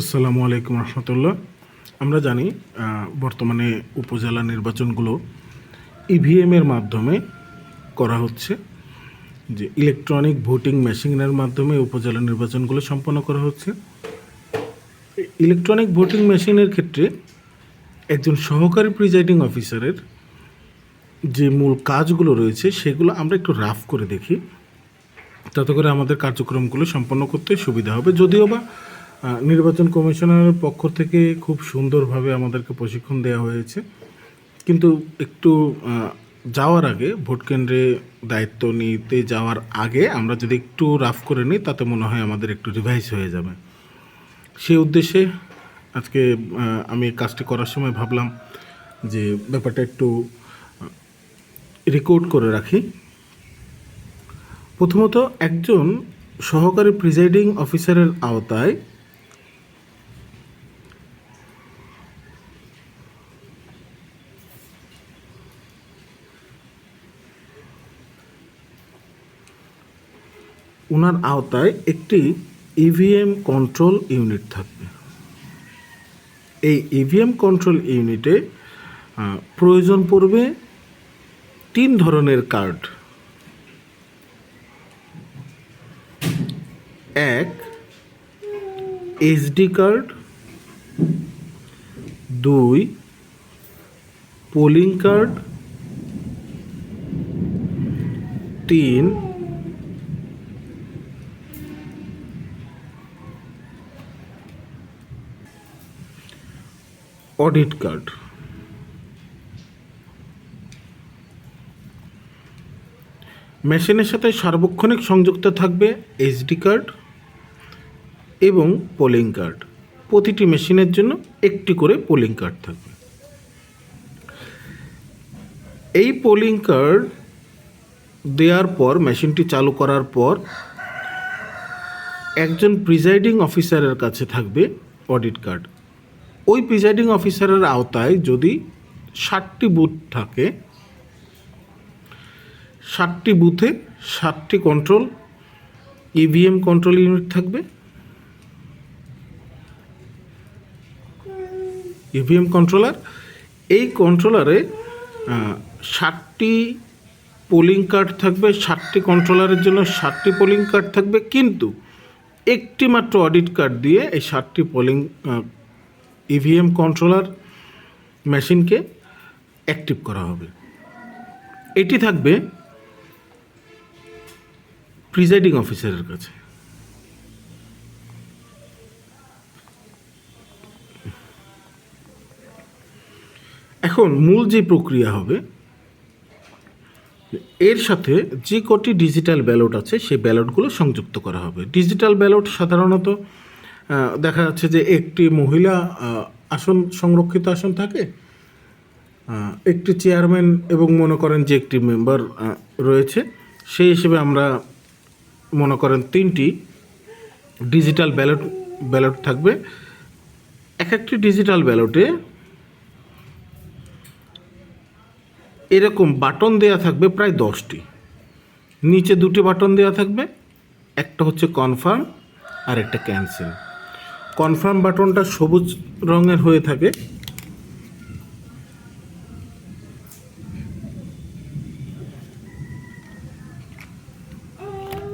আসসালামু আলাইকুম রহমতুল্লাহ। আমরা জানি বর্তমানে উপজেলা নির্বাচনগুলো ইভিএম এর মাধ্যমে করা হচ্ছে, যে ইলেকট্রনিক ভোটিং মেশিনের মাধ্যমে উপজেলা নির্বাচনগুলো সম্পন্ন করা হচ্ছে। ইলেকট্রনিক ভোটিং মেশিনের ক্ষেত্রে একজন সহকারী প্রিজাইডিং অফিসারের যে মূল কাজগুলো রয়েছে, সেগুলো আমরা একটু রাফ করে দেখি। তাতে করে আমাদের কার্যক্রমগুলো সম্পন্ন করতে সুবিধা হবে। যদিও বা নির্বাচন কমিশনারের পক্ষ থেকে খুব সুন্দরভাবে আমাদেরকে প্রশিক্ষণ দেওয়া হয়েছে। কিন্তু একটু যাওয়ার আগে, ভোট কেন্দ্রে দায়িত্ব নিতে যাওয়ার আগে আমরা যদি একটু রাফ করে নিই, তাতে মনে হয় আমাদের একটু রিভাইজ হয়ে যাবে। সেই উদ্দেশ্যে আজকে আমি কাজটি করার সময় ভাবলাম যে ব্যাপারটা একটু রেকর্ড করে রাখি। প্রথমত, একজন সহকারী প্রিজাইডিং অফিসারের আওতায় ওনার আওতায় একটি ইভিএম কন্ট্রোল ইউনিট থাকবে। এই ইভিএম কন্ট্রোল ইউনিটে প্রয়োজন পড়বে তিন ধরনের কার্ড এক এইচডি কার্ড দুই পোলিং কার্ড তিন অডিট কার্ড। মেশিনের সাথে সার্বক্ষণিক সংযুক্ত থাকবে এইচডি কার্ড এবং পোলিং কার্ড। প্রতিটি মেশিনের জন্য একটি করে পোলিং কার্ড থাকবে। এই পোলিং কার্ড দেওয়ার পর, মেশিনটি চালু করার পর একজন প্রিজাইডিং অফিসারের কাছে থাকবে অডিট কার্ড। ওই প্রিজাইডিং অফিসারের আওতায় যদি ষাটটি বুথ থাকে ষাটটি বুথে ষাটটি কন্ট্রোল ইভিএম কন্ট্রোল ইউনিট থাকবে ইভিএম কন্ট্রোলার এই কন্ট্রোলারে ষাটটি পোলিং কার্ড থাকবে ষাটটি কন্ট্রোলারের জন্য ষাটটি পোলিং কার্ড থাকবে, কিন্তু একটি মাত্র অডিট কার্ড দিয়ে এই ষাটটি পোলিং ইভিএম কন্ট্রোলার মেশিনকে অ্যাক্টিভ করা হবে। এটি থাকবে প্রিজাইডিং অফিসারের কাছে। এখন মূল যে প্রক্রিয়া হবে, এর সাথে যে কটি ডিজিটাল ব্যালট আছে, সেই ব্যালটগুলো সংযুক্ত করা হবে। ডিজিটাল ব্যালট সাধারণত দেখা যাচ্ছে যে একটি মহিলা আসন, সংরক্ষিত আসন থাকে। একটি চেয়ারম্যান এবং মনে করেন যে একটি মেম্বার রয়েছে। সেই হিসেবে আমরা মনে করেন তিনটি ডিজিটাল ব্যালট ব্যালট থাকবে। এক একটি ডিজিটাল ব্যালটে এরকম বাটন দেয়া থাকবে প্রায় দশটি। নিচে দুটি বাটন দেয়া থাকবে। একটা হচ্ছে কনফার্ম আর একটা ক্যান্সেল। কনফার্ম বাটনটা সবুজ রঙের হয়ে থাকে।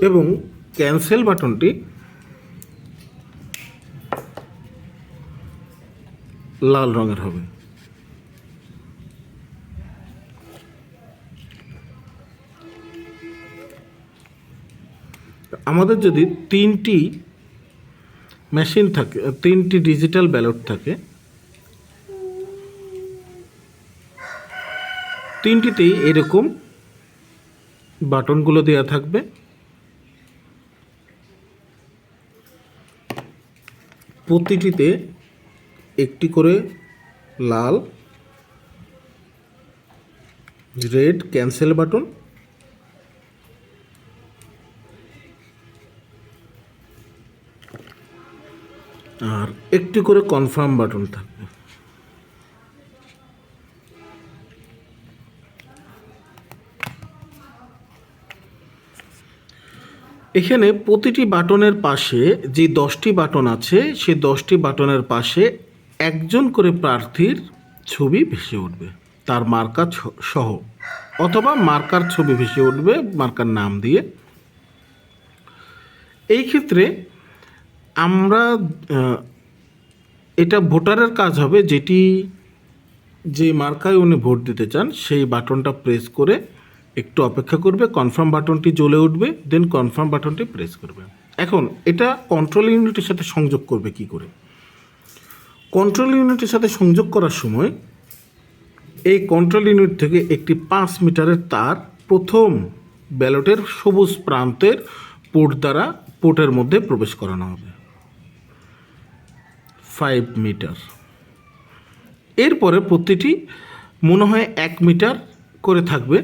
এবং ক্যান্সেল বাটনটি লাল রঙের হবে। আমাদের যদি তিনটি মেশিন থাকে, তিনটি ডিজিটাল ব্যালট থাকে। তিনটিতেই এরকম বাটনগুলো দেওয়া থাকবে। প্রতিটিতে একটি করে লাল, রেড, ক্যান্সেল বাটন আর একটি করে কনফার্ম বাটন থাকবে। এখানে প্রতিটি বাটনের পাশে যে দশটি বাটন আছে, সেই দশটি বাটনের পাশে একজন করে প্রার্থীর ছবি ভেসে উঠবে। তার মার্কা ছ- সহ। অথবা মার্কার ছবি ভেসে উঠবে, মার্কার নাম দিয়ে। এই ক্ষেত্রে আমরা এটা ভোটারের কাজ হবে যেটি, যে মার্কায় উনি ভোট দিতে চান, সেই বাটনটা প্রেস করে একটু অপেক্ষা করবে, কনফার্ম বাটনটি জ্বলে উঠবে, দেন কনফার্ম বাটনটি প্রেস করবে। এখন, এটা কন্ট্রোল ইউনিটের সাথে সংযোগ করবে কি করে? কন্ট্রোল ইউনিটের সাথে সংযোগ করার সময়, এই কন্ট্রোল ইউনিট থেকে একটি পাঁচ মিটারের তার প্রথম ব্যালটের সবুজ প্রান্তের পোর্ট দ্বারা, পোর্টের মধ্যে প্রবেশ করানো হবে। ফাইভ মিটার এরপরে প্রতিটি মনে হয় এক মিটার করে থাকবে।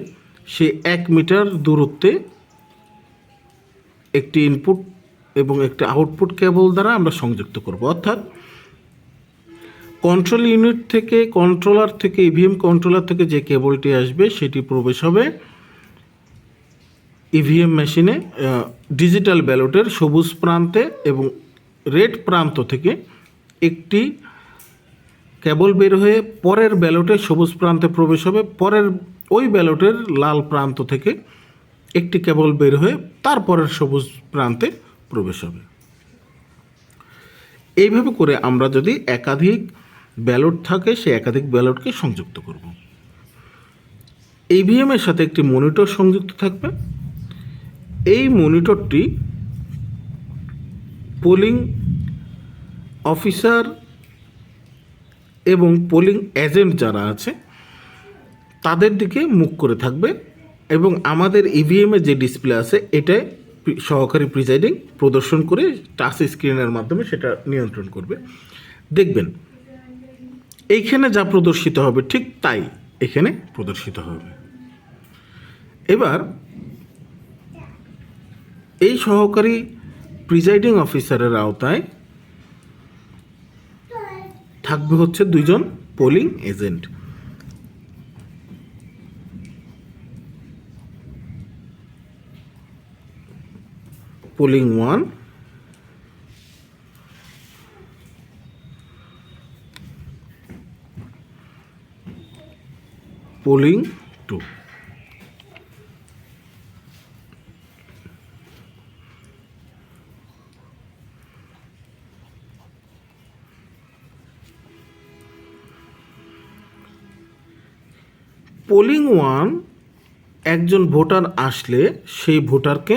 সে এক মিটার দূরত্বে একটি ইনপুট এবং একটি আউটপুট কেবল দ্বারা আমরা সংযুক্ত করব। অর্থাৎ কন্ট্রোল ইউনিট থেকে কন্ট্রোলার থেকে ইভিএম কন্ট্রোলার থেকে যে কেবলটি আসবে, সেটি প্রবেশ হবে ইভিএম মেশিনে ডিজিটাল ব্যালটের সবুজ প্রান্তে এবং রেড প্রান্ত থেকে একটি কেবল বের হয়ে পরের ব্যালটে সবুজ প্রান্তে প্রবেশ হবে। পরের ওই ব্যালটের লাল প্রান্ত থেকে একটি কেবল বের হয়ে তারপরের সবুজ প্রান্তে প্রবেশ হবে। এইভাবে করে আমরা যদি একাধিক ব্যালট থাকে, সে একাধিক ব্যালটকে সংযুক্ত করব। ইভিএম এর সাথে একটি মনিটর সংযুক্ত থাকবে। এই মনিটরটি পোলিং অফিসার এবং পোলিং এজেন্ট যারা আছে, তাদের দিকে মুখ করে থাকবে এবং আমাদের ইভিএমে যে ডিসপ্লে আছে, এটাই সহকারী প্রিজাইডিং প্রদর্শন করে টাচ স্ক্রিনের মাধ্যমে সেটা নিয়ন্ত্রণ করবে। দেখবেন, এইখানে যা প্রদর্শিত হবে ঠিক তাই এখানে প্রদর্শিত হবে। এবার, এই সহকারী প্রিজাইডিং অফিসারের আওতায় থাকবে হচ্ছে দুইজন polling agent polling one polling two polling one একজন ভোটার আসলে সেই ভোটারকে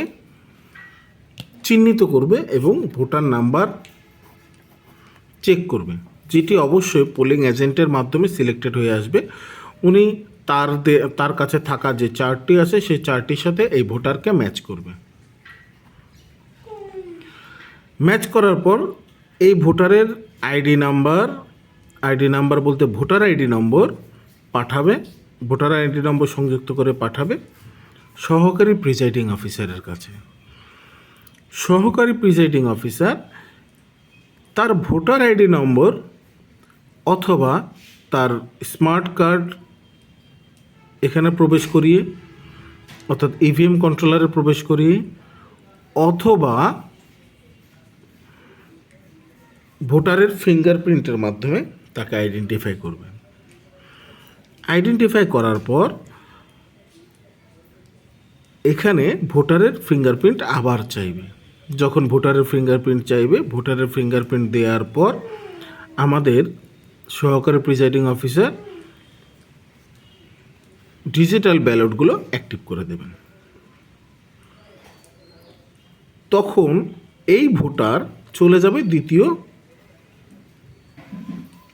চিহ্নিত করবে এবং ভোটার নাম্বার চেক করবে। যেটি অবশ্যই পোলিং এজেন্টের মাধ্যমে সিলেক্টেড হয়ে আসবে। উনি তার তার কাছে থাকা যে চার্টটি আছে, সেই চার্টটির সাথে এই ভোটারকে ম্যাচ করবে। ম্যাচ করার পর এই ভোটারের আইডি নাম্বার আইডি নাম্বার বলতে ভোটার আইডি নম্বর পাঠাবে। ভোটার আইডি নম্বর সংযুক্ত করে পাঠাবে সহকারী প্রিজাইডিং অফিসারের কাছে। সহকারী প্রিজাইডিং অফিসার তার ভোটার আইডি নম্বর অথবা তার স্মার্ট কার্ড এখানে প্রবেশ করিয়ে, অর্থাৎ ইভিএম কন্ট্রোলারে প্রবেশ করিয়ে, অথবা ভোটারের ফিঙ্গারপ্রিন্টের মাধ্যমে তাকে আইডেন্টিফাই করবে আইডেন্টিফাই করার পর এখানে ভোটারের ফিঙ্গারপ্রিন্ট আবার চাইবে। যখন ভোটারের ফিঙ্গারপ্রিন্ট চাইবে, ভোটারের ফিঙ্গারপ্রিন্ট দেওয়ার পর আমাদের সহকারী প্রিজাইডিং অফিসার ডিজিটাল ব্যালটগুলো অ্যাক্টিভ করে দেবেন। তখন এই ভোটার চলে যাবে দ্বিতীয়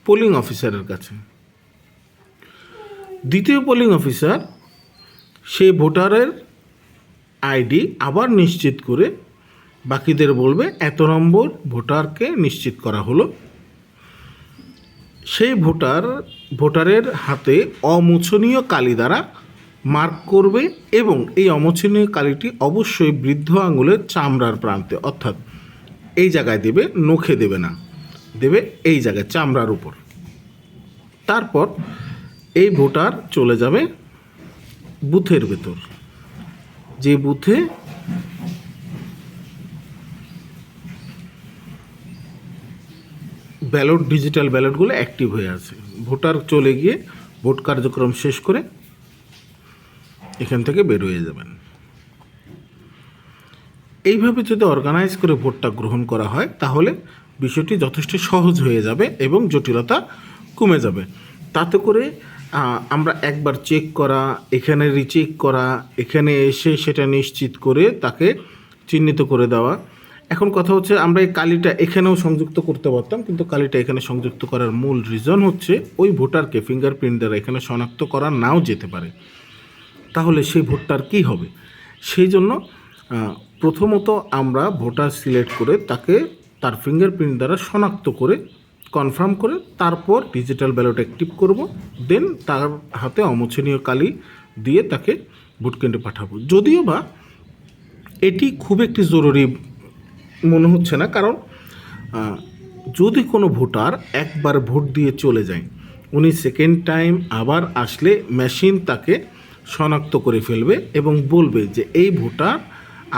পোলিং অফিসারের কাছে। দ্বিতীয় পোলিং অফিসার সে ভোটারের আইডি আবার নিশ্চিত করে বাকিদের বলবে এত নম্বর ভোটারকে নিশ্চিত করা হলো। সেই ভোটার, ভোটারের হাতে অমোছনীয় কালি দ্বারা মার্ক করবে এবং এই অমোছনীয় কালিটি অবশ্যই বৃদ্ধ আঙুলের চামড়ার প্রান্তে, অর্থাৎ এই জায়গায় দেবে, নখে দেবে না, দেবে এই জায়গায় চামড়ার উপর। তারপর এই ভোটার চলে যাবে বুথের ভেতর। যে বুথে ব্যালট, ডিজিটাল ব্যালটগুলো অ্যাক্টিভ হয়ে আছে। ভোটার চলে গিয়ে ভোট কার্যক্রম শেষ করে এখান থেকে বের হয়ে যাবেন। এইভাবে যদি অর্গানাইজ করে ভোটটা গ্রহণ করা হয়, তাহলে বিষয়টি যথেষ্ট সহজ হয়ে যাবে এবং জটিলতা কমে যাবে। তাতে করে আমরা একবার চেক করা, এখানে রিচেক করা, এখানে এসে সেটা নিশ্চিত করে তাকে চিহ্নিত করে দেওয়া। এখন কথা হচ্ছে আমরা এই কালিটা এখানেও সংযুক্ত করতে পারতাম, কিন্তু কালিটা এখানে সংযুক্ত করার মূল রিজন হচ্ছে ওই ভোটারকে ফিঙ্গারপ্রিন্ট দ্বারা এখানে শনাক্ত করা নাও যেতে পারে। তাহলে সেই ভোটটার কী হবে? সেই জন্য প্রথমত আমরা ভোটার সিলেক্ট করে তাকে তার ফিঙ্গারপ্রিন্ট দ্বারা শনাক্ত করে কনফার্ম করে তারপর ডিজিটাল ব্যালট অ্যাক্টিভ করব দেন তার হাতে অমোচনীয় কালি দিয়ে তাকে ভোট কেন্দ্রে পাঠাবো। যদিও বা এটি খুব একটি জরুরি মনে হচ্ছে না, কারণ যদি কোনো ভোটার একবার ভোট দিয়ে চলে যায়, উনি সেকেন্ড টাইম আবার আসলে মেশিন তাকে শনাক্ত করে ফেলবে এবং বলবে যে, এই ভোটার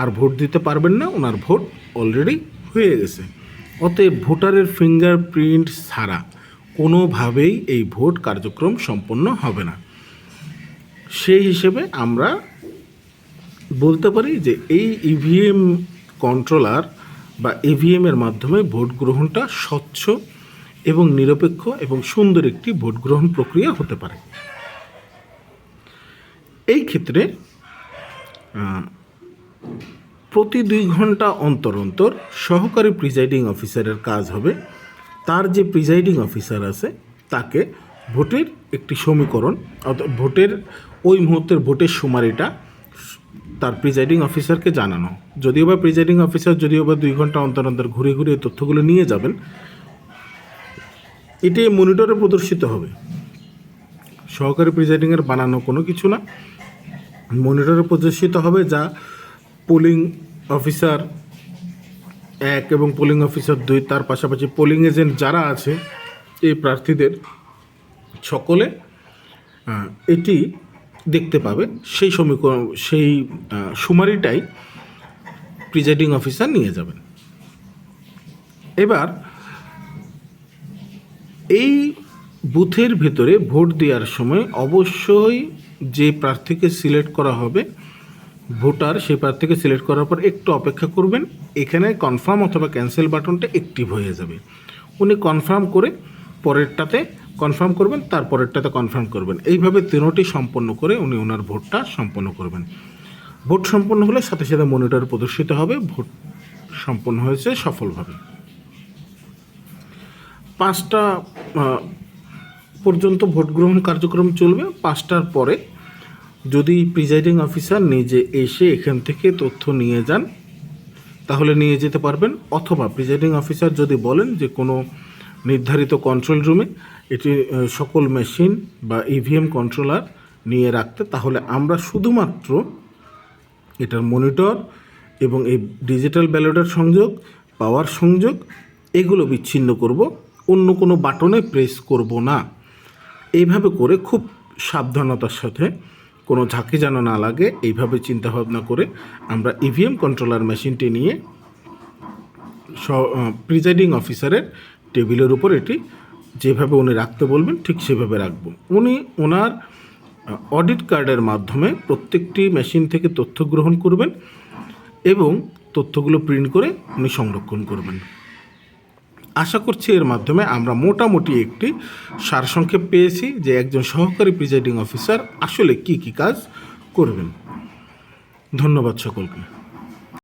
আর ভোট দিতে পারবেন না ওনার ভোট অলরেডি হয়ে গেছে। অতএব ভোটারের ফিঙ্গারপ্রিন্ট ছাড়া কোনোভাবেই এই ভোট কার্যক্রম সম্পন্ন হবে না। সেই হিসেবে আমরা বলতে পারি যে এই ইভিএম কন্ট্রোলার বা ইভিএমের মাধ্যমে ভোট গ্রহণটা স্বচ্ছ এবং নিরপেক্ষ এবং সুন্দর একটি ভোট গ্রহণ প্রক্রিয়া হতে পারে। এই ক্ষেত্রে প্রতি দুই ঘণ্টা অন্তর অন্তর সহকারী প্রিজাইডিং অফিসারের কাজ হবে। তার যে প্রিজাইডিং অফিসার আছে, তাকে ভোটের একটি সমীকরণ অর্থাৎ ভোটের, ওই মুহূর্তের ভোটের সুমারিটা তার প্রিজাইডিং অফিসারকে জানানো। যদিও বা প্রিজাইডিং অফিসার যদিও বা দুই ঘণ্টা অন্তর অন্তর ঘুরে ঘুরে তথ্যগুলো নিয়ে যাবেন এটি মনিটরে প্রদর্শিত হবে। সহকারী প্রিজাইডিংয়ের বানানো কোনো কিছু না। মনিটরে প্রদর্শিত হবে যা পোলিং অফিসার এক এবং পোলিং অফিসার দুই, তার পাশাপাশি পোলিং এজেন্ট যারা আছে, এই প্রার্থীদের সকলে এটি দেখতে পাবে সেই সমীকরণ, সেই সুমারিটাই প্রিজাইডিং অফিসার নিয়ে যাবেন। এবার, এই বুথের ভেতরে ভোট দেওয়ার সময় অবশ্যই যে প্রার্থীকে সিলেক্ট করা হবে ভোটার সেই প্রার্থীকে সিলেক্ট করার পর একটু অপেক্ষা করবেন। এখানে কনফার্ম অথবা ক্যান্সেল বাটনটা অ্যাক্টিভ হয়ে যাবে। উনি কনফার্ম করে পরেরটাতে কনফার্ম করবেন তার পরেরটাতে কনফার্ম করবেন। এইভাবে তিনোটি সম্পন্ন করে উনি ওনার ভোটটা সম্পন্ন করবেন। ভোট সম্পন্ন হলে সাথে সাথে মনিটর প্রদর্শিত হবে। ভোট সম্পন্ন হয়েছে সফলভাবে। পাঁচটা পর্যন্ত ভোট গ্রহণ কার্যক্রম চলবে। পাঁচটার পরে যদি প্রিজাইডিং অফিসার নিজে এসে এখান থেকে তথ্য নিয়ে যান, তাহলে নিয়ে যেতে পারবেন। অথবা প্রিজাইডিং অফিসার যদি বলেন যে কোনো নির্ধারিত কন্ট্রোল রুমে এটি সকল মেশিন বা ইভিএম কন্ট্রোলার নিয়ে রাখতে, তাহলে আমরা শুধুমাত্র এটার মনিটর এবং এই ডিজিটাল ব্যালটের সংযোগ পাওয়ার সংযোগ, এগুলো বিচ্ছিন্ন করব। অন্য কোনো বাটনে প্রেস করব না। এইভাবে করে খুব সাবধানতার সাথে কোনো ঝাঁকি যেন না লাগে, এইভাবে চিন্তাভাবনা করে আমরা ইভিএম কন্ট্রোলার মেশিনটি নিয়ে স প্রিজাইডিং অফিসারের টেবিলের উপর এটি যেভাবে উনি রাখতে বলবেন, ঠিক সেভাবে রাখব। উনি ওনার অডিট কার্ডের মাধ্যমে প্রত্যেকটি মেশিন থেকে তথ্য গ্রহণ করবেন এবং তথ্যগুলো প্রিন্ট করে উনি সংরক্ষণ করবেন। আশা করছি এর মাধ্যমে আমরা মোটামুটি একটি সারসংক্ষেপ পেয়েছি যে একজন সহকারী প্রিজাইডিং অফিসার আসলে কি কি কাজ করবেন। ধন্যবাদ সকলকে।